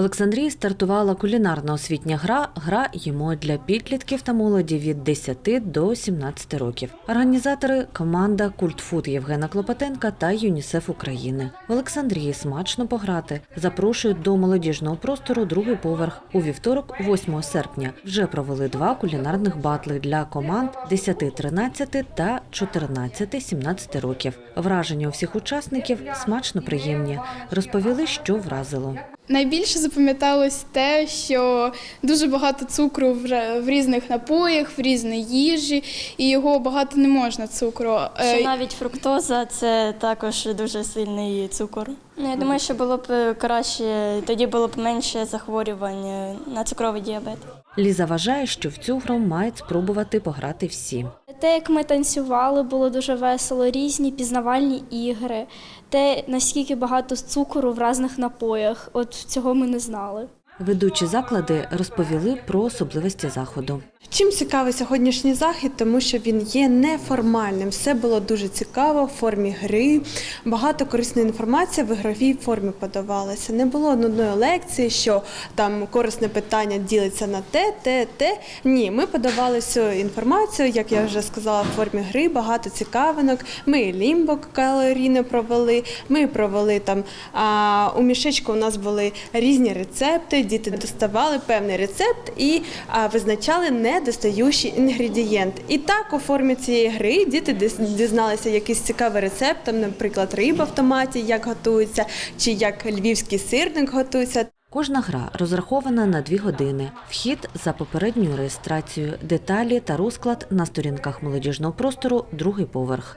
Олександрії стартувала кулінарна освітня гра Гра їмо для підлітків та молоді від 10 до 17 років. Організатори команда Культфуд Євгена Клопотенка та ЮНІСЕФ України. В Олександрії смачно пограти. Запрошують до молодіжного простору другий поверх. У вівторок, 8 серпня, вже провели два кулінарних батли для команд 10-13 та 14-17 років. Враження у всіх учасників смачно приємні. Розповіли, що вразило. Найбільше запам'яталось те, що дуже багато цукру в в різних напоях, в різній їжі, і його багато не можна цукру. Е, Що навіть фруктоза це також дуже сильний цукор. Ну, я думаю, що було б е, краще, тоді було б менше захворювань е, на цукровий діабет. Ліза вважає, що в цю гру мають спробувати пограти всі. Те, як ми танцювали, було дуже весело, різні пізнавальні ігри, те, наскільки багато цукру в різних напоях. От цього ми не знали. Ведучі заклади розповіли про особливості заходу. Чим цікавий сьогоднішній захід, тому що він є неформальним. Все було дуже цікаво в формі гри. Багато корисної інформації в ігровій формі подавалося. Не було одної лекції, що там корисне питання ділиться на те, те, те. Ні, ми подавали всю інформацію, як я вже сказала, в формі гри, багато цікавинок. Ми лімбок калорійне провели. Ми провели там а, у мішечку. У нас були різні рецепти. Діти доставали певний рецепт і а, визначали недостаючий інгредієнт. І так у формі цієї гри діти дізналися якийсь цікавий рецепт, там, наприклад, риба в томаті, як готується, чи як львівський сирник готується. Кожна гра розрахована на дві години. Вхід за попередньою реєстрацією, деталі та розклад на сторінках молодіжного простору другий поверх.